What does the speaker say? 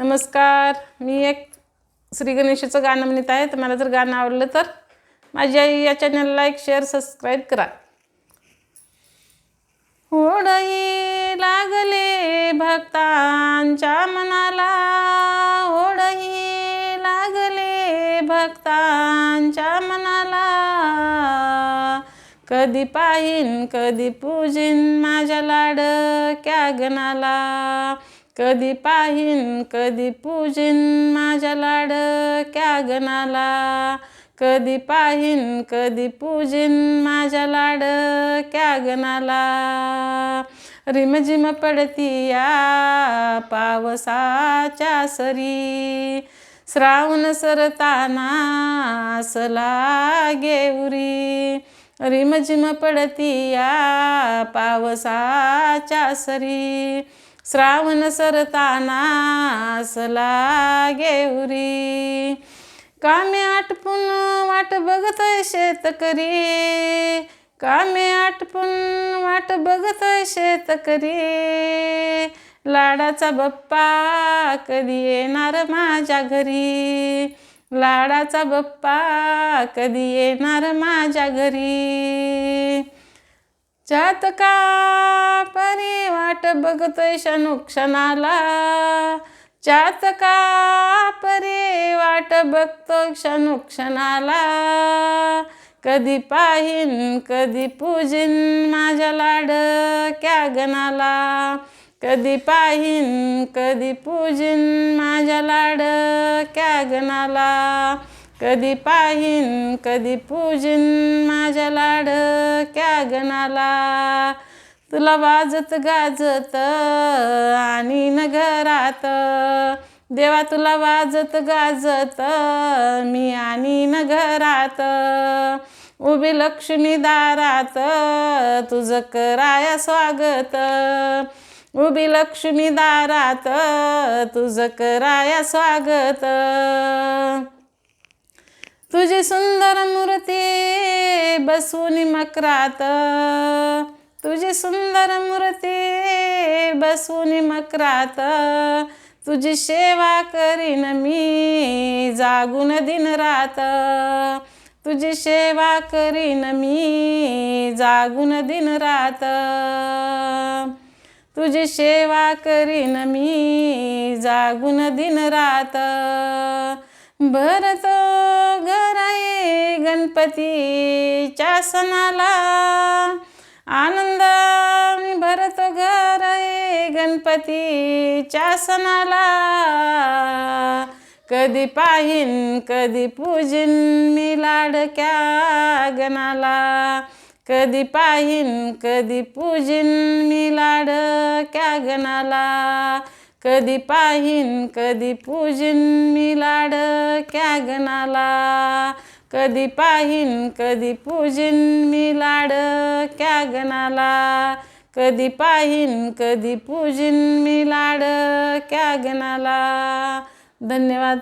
नमस्कार. मी एक श्री गणेशाचं गाणं म्हणत आहे. तर मला जर गाणं आवडलं तर माझी आई या चॅनलला एक शेअर सबस्क्राईब करा. ओढही लागले भक्तांच्या मनाला. ओढही लागले भक्तांच्या मनाला. कधी पाहीन कधी पूजिन माझ्या लाडक्या गणाला. कधी पाहीन कधी पूजीन माझ्या लाडक्या गणाला. कधी पाहीन कधी पूजीन माझ्या लाडक्या गणाला. रिमझिम पडती या पावसाच्या सरी. श्रावण सरताना असला गेवरी. रिमझिम पडती या पावसाच्या सरी. श्रावण सरताना असला कामे आटपून वाट बघत शेतकरी कामे आटपून वाट बघत शेतकरी लाडाचा बप्पा कधी येणार माझ्या घरी लाडाचा बप्पा कधी येणार माझ्या घरी जातका परी वाट बघतोय क्षणोक्षणाला जातका परी वाट बघतो क्षणोक्षणाला कधी पाहीन कधी पूजीन माझ्या लाडक्या गणाला. कधी पाहीन कधी पूजीन माझ्या लाडक्या गणाला. कधी पाहीन कधी पूजिन माझ्या लाडक्या गणाला? तुला वाजत गाजत आणि न घरात. देवा तुला वाजत गाजत मी आणि न घरात. उभी लक्ष्मी दारात तुझं कराया स्वागत. उभी लक्ष्मी दारात तुझं कराया स्वागत. तुझे सुंदर मूर्ती बसून मकरात. तुझे सुंदर मूर्ती बसून मकरात. तुझी सेवा करीन मी जागून दिन रात. तुझी सेवा करीन मी जागून दिन रात. तुझी सेवा करीन मी जागून दिन रात. भरत गणपतीच्या सणाला आनंद मी भरत घर आहे. गणपतीच्या सणाला कधी पाहीन कधी पूजिन मी लाडक्या गणाला. कधी पाहीन कधी पूजिन मी लाडक्या गणाला. कधी पाहीन कधी पूजन मी लाडक्या गणाला. कधी पाहीन कधी पूजिन मी लाडक्या गणाला. कधी पाहीन कधी पूजिन मी लाडक्या गणाला. धन्यवाद.